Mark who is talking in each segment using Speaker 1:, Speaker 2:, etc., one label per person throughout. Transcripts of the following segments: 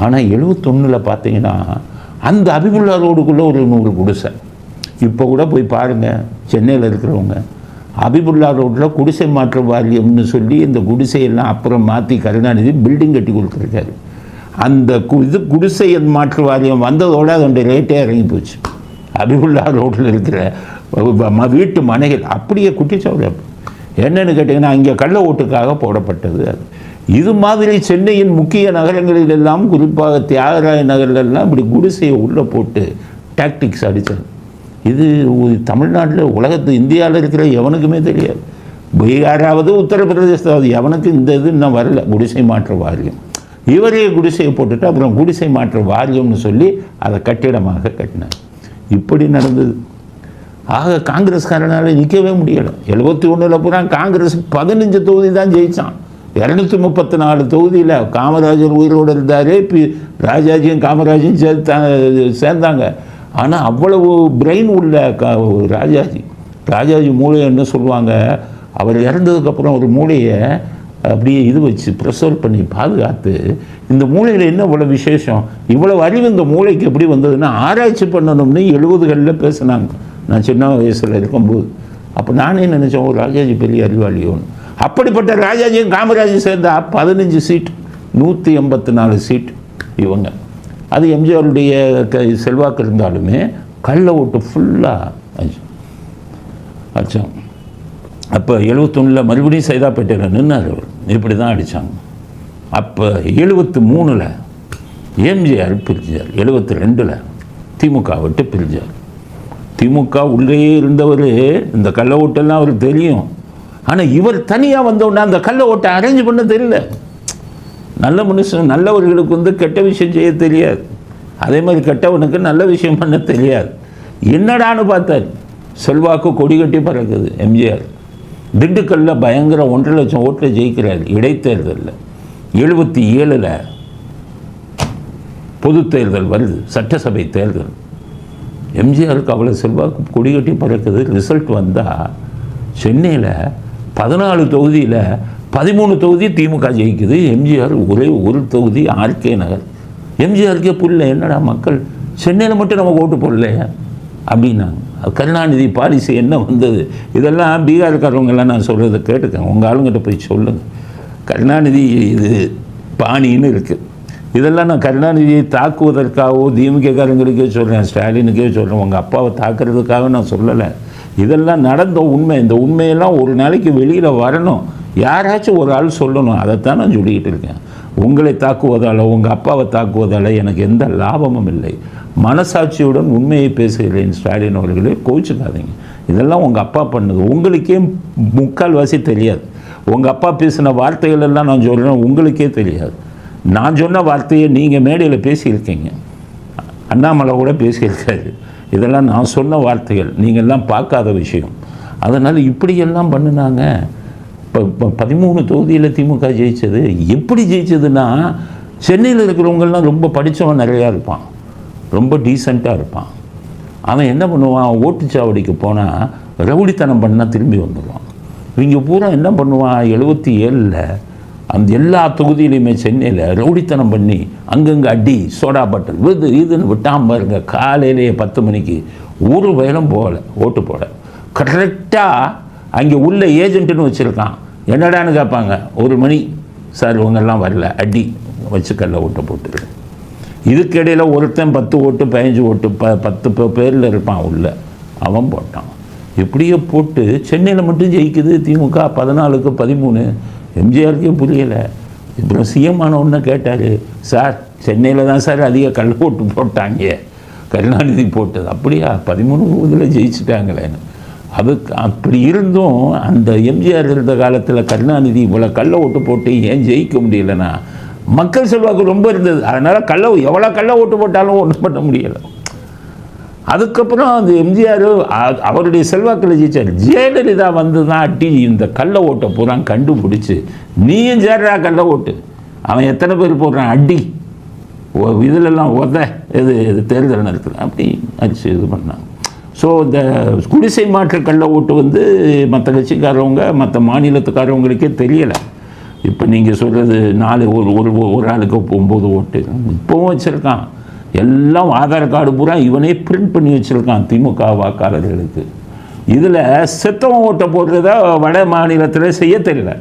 Speaker 1: ஆனால் எழுபத்தொன்னில் பார்த்தீங்கன்னா அந்த அபிபுல்லா ரோடுக்குள்ளே ஒரு நூறு குடிசை. இப்போ கூட போய் பாருங்கள் சென்னையில் இருக்கிறவங்க. அபிபுல்லா ரோட்டில் குடிசை மாற்ற வாரியம்னு சொல்லி இந்த குடிசையெல்லாம் அப்புறம் மாற்றி கருணாநிதி பில்டிங் கட்டி கொடுத்துருக்காரு. அந்த கு இது குடிசை மாற்று வாரியம் வந்ததோட ரெண்டு ரேட்டே இறங்கி போச்சு. அபிபுல்லா ரோட்டில் இருக்கிற ம- வீட்டு மனைகள் அப்படியே குட்டிச்சவரை என்னென்னு கேட்டிங்கன்னா இங்கே கள்ள ஓட்டுக்காக போடப்பட்டது அது. இது மாதிரி சென்னையின் முக்கிய நகரங்களில் எல்லாம் குறிப்பாக தியாகராய நகர்ல எல்லாம் இப்படி குடிசையை உள்ளே போட்டு டாக்டிக்ஸ் அடித்தது. இது தமிழ்நாட்டில் உலகத்து இந்தியாவில் இருக்கிற எவனுக்குமே தெரியாது. பீகாராவது உத்தரப்பிரதேசாவது எவனுக்கு இந்த இது இன்னும் வரல. குடிசை மாற்ற வாரியம். இவரே குடிசையை போட்டுட்டு அப்புறம் குடிசை மாற்ற வாரியம்னு சொல்லி அதை கட்டிடமாக கட்டினார். இப்படி நடந்தது. ஆக காங்கிரஸ்காரனால் நிற்கவே முடியலை. எழுபத்தி ஒன்றில் பூரா காங்கிரஸ் பதினஞ்சு தொகுதி தான் ஜெயிச்சான். இரநூத்தி முப்பத்தி நாலு தொகுதியில் காமராஜர் உயிரோடு இருந்தார். பி ராஜாஜியும் காமராஜும் சேர்த்து சேர்ந்தாங்க. ஆனால் அவ்வளவு பிரெயின் உள்ள க ராஜாஜி. ராஜாஜி மூளையை என்ன சொல்லுவாங்க? அவர் இறந்ததுக்கப்புறம் ஒரு மூளையை அப்படியே இது வச்சு ப்ரெசர்வ் பண்ணி பாதுகாத்து இந்த மூளையில் என்ன இவ்வளோ விசேஷம்? இவ்வளோ அறிவு இந்த மூளைக்கு எப்படி வந்ததுன்னா ஆராய்ச்சி பண்ணணும்னு எழுபதுகளில் பேசினாங்க. நான் சின்ன வயசில் இருக்கும்போது. அப்போ நானே நினச்சேன் ஒரு ராஜாஜி பெரிய அறிவாளியோன்னு. அப்படிப்பட்ட ராஜாஜியும் காமராஜும் சேர்ந்தால் பதினஞ்சு சீட் நூற்றி எண்பத்தி நாலு சீட் இவங்க. அது எம்ஜிஆருடைய க செல்வாக்கு இருந்தாலுமே கள்ள ஓட்டு ஃபுல்லாக அடிச்சாங்க அப்போ எழுபத்தொன்னில் மறுபடியும் சைதாப்பேட்டையில் நின்னார் அவர். இப்படி தான் அடித்தாங்க அப்போ எழுபத்து மூணில் எம்ஜிஆர் பிரிஞ்சார். எழுபத்தி ரெண்டில் திமுக விட்டு பிரிஞ்சார். திமுக உள்ளே இருந்தவர் இந்த கள்ள ஓட்டெல்லாம் அவருக்கு தெரியும். ஆனால் இவர் தனியாக வந்தோடனே அந்த கல்லை ஓட்டை அரேஞ்ச் பண்ண தெரியல. நல்ல மனுஷன் நல்லவர்களுக்கு வந்து கெட்ட விஷயம் செய்ய தெரியாது. அதே மாதிரி கெட்டவனுக்கு நல்ல விஷயம் பண்ண தெரியாது. என்னடான்னு பார்த்தார். செல்வாக்கு கொடி கட்டி பறக்குது எம்ஜிஆர். திண்டுக்கல்ல பயங்கர ஒன்றரை லட்சம் ஓட்டில் ஜெயிக்கிறார் இடைத்தேர்தலில். எழுபத்தி ஏழில் பொது தேர்தல் வருது சட்டசபை தேர்தல். எம்ஜிஆருக்கு அவ்வளோ செல்வாக்கு கொடி கட்டி பறக்குது ரிசல்ட் வந்தால் சென்னையில் பதினாலு தொகுதியில் பதிமூணு தொகுதி திமுக ஜெயிக்குது. எம்ஜிஆர் ஒரே ஒரு தொகுதி ஆர்கே நகர். எம்ஜிஆருக்கே புரியல என்னடா மக்கள் சென்னையில் மட்டும் நம்ம ஓட்டு போடலையே? அப்படின்னாங்க. கருணாநிதி பாலிசி என்ன வந்தது? இதெல்லாம் பீகார்காரவங்கெல்லாம் நான் சொல்கிறத கேட்டுக்கேன். உங்கள் ஆளுங்கிட்ட போய் சொல்லுங்கள் கருணாநிதி இது பாணின்னு இருக்குது இதெல்லாம் நான் கருணாநிதியை தாக்குவதற்காகவோ திமுககாரங்களுக்கே சொல்கிறேன் ஸ்டாலினுக்கே சொல்கிறேன் உங்கள் அப்பாவை தாக்குறதுக்காக நான் சொல்லலை. இதெல்லாம் நடந்த உண்மை. இந்த உண்மையெல்லாம் ஒரு நாளைக்கு வெளியில் வரணும். யாராச்சும் ஒரு ஆள் சொல்லணும். அதைத்தான் நான் சொல்லிக்கிட்டு இருக்கேன். உங்களை தாக்குவதால் உங்கள் அப்பாவை தாக்குவதால் எனக்கு எந்த லாபமும் இல்லை. மனசாட்சியுடன் உண்மையை பேசுகிறேன் ஸ்டாலின் அவர்களே. கோவிச்சுக்காதீங்க. இதெல்லாம் உங்கள் அப்பா பண்ணுது. உங்களுக்கே முக்கால்வாசி தெரியாது. உங்கள் அப்பா பேசின வார்த்தைகள் எல்லாம் நான் சொல்கிறேன் உங்களுக்கே தெரியாது. நான் சொன்ன வார்த்தையை நீங்கள் மேடையில் பேசியிருக்கீங்க. அண்ணாமலை கூட பேசியிருக்காரு. இதெல்லாம் நான் சொன்ன வார்த்தைகள் நீங்கள்லாம் பார்க்காத விஷயம். அதனால் இப்படியெல்லாம் பண்ணினாங்க. இப்போ இப்போ பதிமூணு தொகுதியில் திமுக ஜெயித்தது எப்படி ஜெயிச்சதுன்னா சென்னையில் இருக்கிறவங்கெல்லாம் ரொம்ப படித்தவன் நிறையா இருப்பான். ரொம்ப டீசெண்டாக இருப்பான். அவன் என்ன பண்ணுவான்? ஓட்டுச்சாவடிக்கு போனால் ரவுடித்தனம் பண்ணால் திரும்பி வந்துடுவான் இவங்க பூரா என்ன பண்ணுவான்? எழுபத்தி ஏழில் அந்த எல்லா தொகுதியிலையுமே சென்னையில் ரவுடித்தனம் பண்ணி அங்கங்கே அடி சோடா பட்டல் இது இதுன்னு விட்டாம பாருங்க காலையிலேயே பத்து மணிக்கு ஒரு வயலும் போகலை ஓட்டு போட கரெக்டாக அங்கே உள்ள ஏஜென்ட்டுன்னு வச்சுருக்கான். என்னடான்னு கேட்பாங்க. ஒரு மணி. சார் இவங்கெல்லாம் வரல. அடி. வச்சு கல்ல ஓட்டை போட்டுரு இதுக்கிடையில் ஒருத்தன் பத்து ஓட்டு பதினஞ்சு ஓட்டு ப பத்து பேரில் இருப்பான் உள்ள. அவன் போட்டான். இப்படியே போட்டு சென்னையில் மட்டும் ஜெயிக்குது திமுக பதினாலுக்கு பதிமூணு. எம்ஜிஆருக்கே புரியலை. இப்போ சிஎம் ஒன்று கேட்டார். சார் சென்னையில் தான் சார் அதிக கல் ஓட்டு போட்டாங்க. கருணாநிதி போட்டது. அப்படியா? பதிமூணு இதில் ஜெயிச்சிட்டாங்களேன்னு அதுக்கு அப்படி இருந்தும் அந்த எம்ஜிஆர் இருந்த காலத்தில் கருணாநிதி இவ்வளோ கள்ள ஓட்டு போட்டு ஏன் ஜெயிக்க முடியலன்னா மக்கள் செல்வாக்கு ரொம்ப இருந்தது. அதனால் கள்ள எவ்வளோ கள்ள ஓட்டு போட்டாலும் ஒன்றும் பண்ண முடியலை. அதுக்கப்புறம் அந்த எம்ஜிஆர் அ- அவருடைய செல்வாக்கில் ஜெயிச்சார். ஜெயலலிதா வந்து தான் அட்டி இந்த கள்ள ஓட்டை பூரா கண்டுபிடிச்சி நீயும் சேர்றா கள்ள ஓட்டு? அவன் எத்தனை பேர் போடுறான்? அடி. ஒ- இதுலெல்லாம் உத. இது இது தேர்தல் நடத்துல அப்படி அடிச்சு இது பண்ணாங்க. ஸோ இந்த குடிசை மாற்று கள்ள ஓட்டு வந்து மற்ற கட்சிக்காரவங்க மற்ற மாநிலத்துக்காரவங்களுக்கே தெரியலை. இப்போ நீங்கள் சொல்கிறது நாலு ஒரு ஒரு ஒரு ஆளுக்கு ஒம்பது ஓட்டு. இப்போவும் வச்சுருக்கான். எல்லாம் ஆதார் கார்டு பூரா இவனே பிரிண்ட் பண்ணி வச்சுருக்கான் திமுக வாக்காளர்களுக்கு. இதில் செத்தவன் ஓட்டை போடுறத வட மாநிலத்தில் செய்ய தெரியல.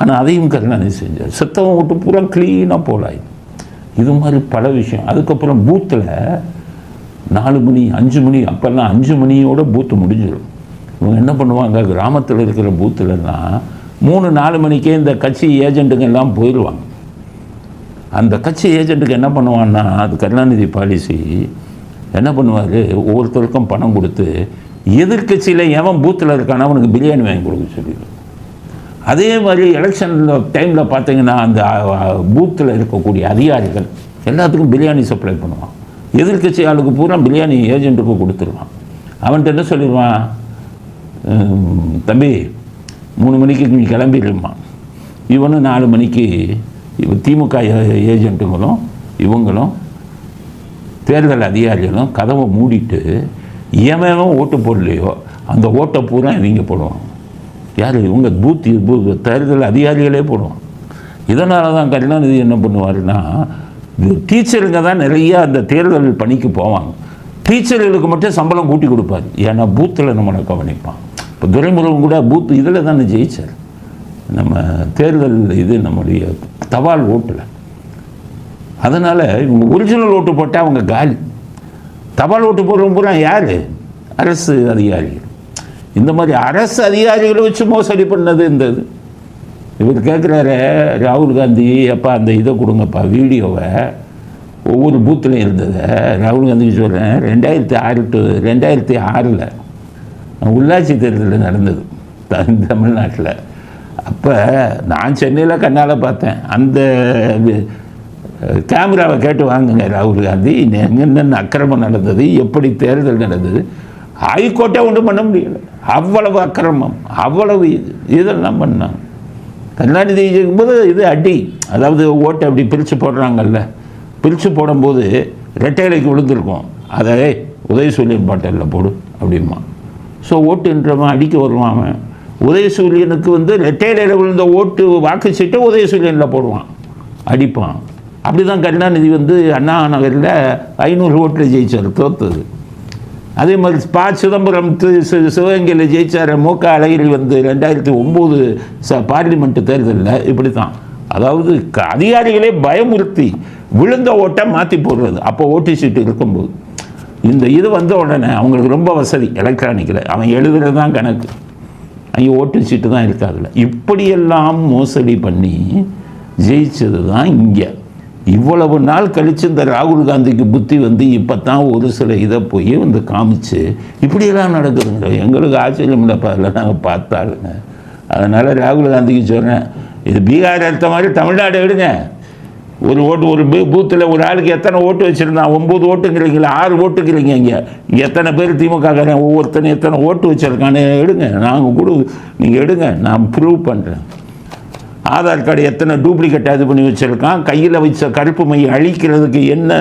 Speaker 1: ஆனால் அதையும் கருணாநிதி செஞ்சார். செத்தவன் ஓட்டு பூரா க்ளீனாக போலாய். இது மாதிரி பல விஷயம். அதுக்கப்புறம் பூத்தில் நாலு மணி அஞ்சு மணி அப்போல்லாம் அஞ்சு மணியோட பூத்து முடிஞ்சிடும். இவங்க என்ன பண்ணுவாங்க? கிராமத்தில் இருக்கிற பூத்துலலாம் மூணு நாலு மணிக்கே இந்த கட்சி ஏஜென்ட்டுங்க எல்லாம் போயிடுவாங்க அந்த கட்சி ஏஜென்ட்டுக்கு என்ன பண்ணுவான்னா அது கருணாநிதி பாலிசி என்ன பண்ணுவார்? ஒவ்வொருத்தருக்கும் பணம் கொடுத்து எதிர்க்கட்சியில் எவன் பூத்தில் இருக்கானா அவனுக்கு பிரியாணி வாங்கி கொடுக்க சொல்லிடுவார். அதே மாதிரி எலெக்ஷன் டைமில் பார்த்தீங்கன்னா அந்த பூத்தில் இருக்கக்கூடிய அதிகாரிகள் எல்லாத்துக்கும் பிரியாணி சப்ளை பண்ணுவான். எதிர்க்கட்சி ஆளுக்கு பூரா பிரியாணி ஏஜென்ட்டுக்கு கொடுத்துருவான். அவன்கிட்ட என்ன சொல்லிடுவான்? தம்பி மூணு மணிக்கு நீ கிளம்பிடுமா இவனும் நாலு மணிக்கு திமுக ஏ- ஏஜென்ட்டுங்களும் இவங்களும் தேர்தல் அதிகாரிகளும் கதவை மூடிட்டு எவனும் ஓட்டு போடலையோ அந்த ஓட்டை பூரா இவங்க போடுவான் யார்? இவங்க பூத் பூ தேர்தல் அதிகாரிகளே போடுவோம் இதனால தான் கருணாநிதி என்ன பண்ணுவாருன்னா டீச்சருங்க தான் நிறைய அந்த தேர்தல் பணிக்கு போவாங்க. டீச்சர்களுக்கு மட்டும் சம்பளம் கூட்டி கொடுப்பாரு. ஏன்னா பூத்தில் நம்மளை கவனிப்பான் இப்போ துரைமுருகன் கூட பூத் இதில் தானே ஜெயிச்சார். நம்ம தேர்தல் இது நம்முடைய தபால் ஓட்டில். அதனால் இவங்க ஒரிஜினல் ஓட்டு போட்டால் அவங்க காலி. தபால் ஓட்டு போடுறவங்க பூரா யார்? அரசு அதிகாரிகள். இந்த மாதிரி அரசு அதிகாரிகளை வச்சு மோசடி பண்ணது இந்த இது. இவர் கேட்குறாரு ராகுல் காந்தி அப்பா அந்த இதை கொடுங்கப்பா வீடியோவை. ஒவ்வொரு பூத்தில் இருந்ததை. ராகுல் காந்திக்கு சொல்கிறேன் ரெண்டாயிரத்தி ஆறு டு ரெண்டாயிரத்தி ஆறில் உள்ளாட்சி தேர்தலில் நடந்தது த- தமிழ்நாட்டில். அப்போ நான் சென்னையில் கண்ணால் பார்த்தேன். அந்த கேமராவை கேட்டு வாங்குங்க ராகுல் காந்தி. என்னென்ன அக்கிரமம் நடந்தது எப்படி தேர்தல் நடந்தது ஹைகோர்ட்டை ஒன்றும் பண்ண முடியல. அவ்வளவு அக்கிரமம் அவ்வளவு இது இதெல்லாம் பண்ணாங்க. கருணாநிதி இருக்கும்போது இது அடி. அதாவது ஓட்டை அப்படி பிரித்து போடுறாங்கல்ல. பிரித்து போடும்போது ரெட்டைலைக்கு விழுந்திருக்கும். அதை "ஏய், உதயசூரியன் பாட்டலில் போடு அப்படிமா ஸோ ஓட்டுன்றவன் அடிக்க வருவான் அவன். உதயசூரியனுக்கு வந்து ரெட்டையில விழுந்த ஓட்டு வாக்கு சீட்டை உதயசூரியனில் போடுவான். அடிப்பான். அப்படி தான் கருணாநிதி வந்து அண்ணா நகரில் ஐநூறு ஓட்டில் ஜெயிச்சார் தோத்தது. அதே மாதிரி ப சிதம்பரம் சிவகங்கையில் ஜெயிச்சார் மு க அழகிரி வந்து ரெண்டாயிரத்தி ஒம்பது ச பார்லிமெண்ட் தேர்தலில் இப்படி தான் அதாவது க- அதிகாரிகளே பயமுறுத்தி விழுந்த ஓட்டை மாற்றி போடுறது அப்போ ஓட்டு சீட்டு இருக்கும்போது. இந்த இது வந்த உடனே அவங்களுக்கு ரொம்ப வசதி எலக்ட்ரானிக்கில் அவன் எழுதுறது தான் கணக்கு. ஓட்டு சீட்டு தான் இருக்காதுல இப்படியெல்லாம் மோசடி பண்ணி ஜெயிச்சது தான் இங்கே. இவ்வளவு நாள் கழித்து இந்த ராகுல் காந்திக்கு புத்தி வந்து இப்போ தான் ஒரு சில இதை போய் வந்து காமிச்சு இப்படியெல்லாம் நடக்குதுங்க. எங்களுக்கு ஆச்சரியம் இல்லைப்பா அதில் நாங்கள் பார்த்தாளுங்க. அதனால் ராகுல் காந்திக்கு சொல்கிறேன் இது பீகார் எடுத்த மாதிரி தமிழ்நாடு எடுங்க. ஒரு ஓட்டு ஒரு பூத்தில் ஒரு ஆளுக்கு எத்தனை ஓட்டு வச்சுருந்தான் ஒம்பது ஓட்டுங்கிறீங்களா ஆறு ஓட்டுங்கிறீங்க இங்கே. இங்கே எத்தனை பேர் திமுகக்காரன் ஒவ்வொருத்தனையும் ஒவ்வொருத்தனும் எத்தனை ஓட்டு வச்சுருக்கான்னு எடுங்க. நாங்கள் கூட நீங்கள் எடுங்க நான் ப்ரூவ் பண்ணுறேன் ஆதார் கார்டு எத்தனை டூப்ளிகேட் இது பண்ணி வச்சுருக்கான் கையில் வச்ச கருப்பு மை அழிக்கிறதுக்கு என்ன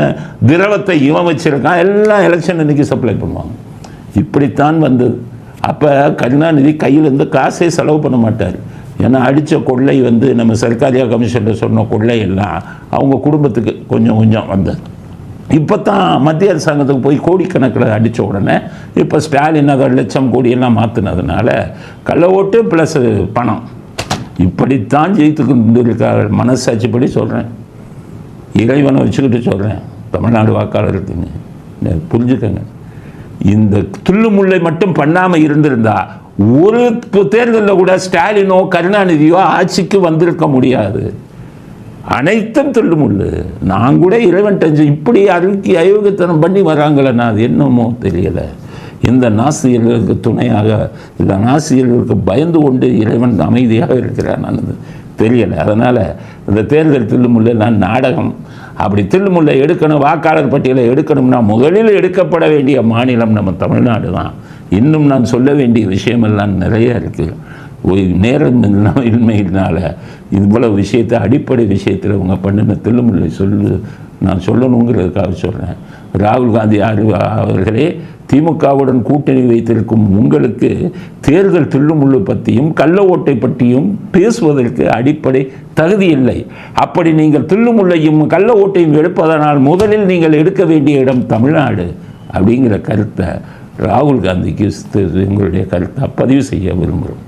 Speaker 1: திரவத்தை இவன் வச்சுருக்கான் எல்லாம் எலெக்ஷன் இன்றைக்கி சப்ளை பண்ணுவாங்க. இப்படித்தான் வந்தது. அப்போ கருணாநிதி கையிலேருந்து காசே செலவு பண்ண மாட்டார். ஏன்னா அடித்த கொள்ளை வந்து நம்ம சர்க்காரியா கமிஷனில் சொன்ன கொள்ளை எல்லாம் அவங்க குடும்பத்துக்கு கொஞ்சம் கொஞ்சம் வந்தது. இப்போ தான் மத்திய அரசாங்கத்துக்கு போய் கோடிக்கணக்கில் அடித்த உடனே இப்போ ஸ்டாலின் அதை லட்சம் கோடியெல்லாம் மாற்றினதுனால கள்ள ஓட்டு ப்ளஸ் பணம். இப்படித்தான் ஜெயித்து மனசாட்சிப்படி சொல்கிறேன் இறைவனை வச்சுக்கிட்டு சொல்கிறேன் தமிழ்நாடு வாக்காளருக்குங்க இந்த புரிஞ்சுக்கங்க. இந்த துள்ளுமுள்ளை மட்டும் பண்ணாமல் இருந்திருந்தா ஒரு தேர்தலில் கூட ஸ்டாலினோ கருணாநிதியோ ஆட்சிக்கு வந்திருக்க முடியாது. அனைத்தும் துள்ளுமுள்ளு நான் கூட இறைவன் டஞ்சு இப்படி அழுக்கி அயோகத்தனம் பண்ணி வராங்களேண்ணா அது என்னமோ தெரியலை. இந்த நாசியர்களுக்கு துணையாக இந்த நாசியர்களுக்கு பயந்து கொண்டு இறைவன் அமைதியாக இருக்கிறான் தெரியலை. அதனால் இந்த தேர்தல் தில்லுமுல்ல நான் நாடகம். அப்படி தில்லுமுல்லை எடுக்கணும் வாக்காளர் பட்டியலை எடுக்கணும்னா முதலில் எடுக்கப்பட வேண்டிய மாநிலம் நம்ம தமிழ்நாடு தான். இன்னும் நான் சொல்ல வேண்டிய விஷயமெல்லாம் நிறைய இருக்குது ஒரு நேரம் இன்மையினால இவ்வளவு விஷயத்தை அடிப்படை விஷயத்தில் அவங்க பண்ணின தில்லுமில்லை சொல்லு நான் சொல்லணுங்கிறதுக்காக சொல்கிறேன் ராகுல் காந்தி ஆறு அவர்களே திமுகவுடன் கூட்டணி வைத்திருக்கும் உங்களுக்கு தேர்தல் தில்லுமுள்ளு பற்றியும் கள்ள ஓட்டை பற்றியும் பேசுவதற்கு அடிப்படை தகுதி இல்லை. அப்படி நீங்கள் தில்லுமுள்ளையும் கள்ள ஓட்டையும் எடுப்பதனால் முதலில் நீங்கள் எடுக்க வேண்டிய இடம் தமிழ்நாடு அப்படிங்கிற கருத்தை ராகுல் காந்திக்கு எங்களுடைய கருத்தை பதிவு செய்ய விரும்புகிறோம்.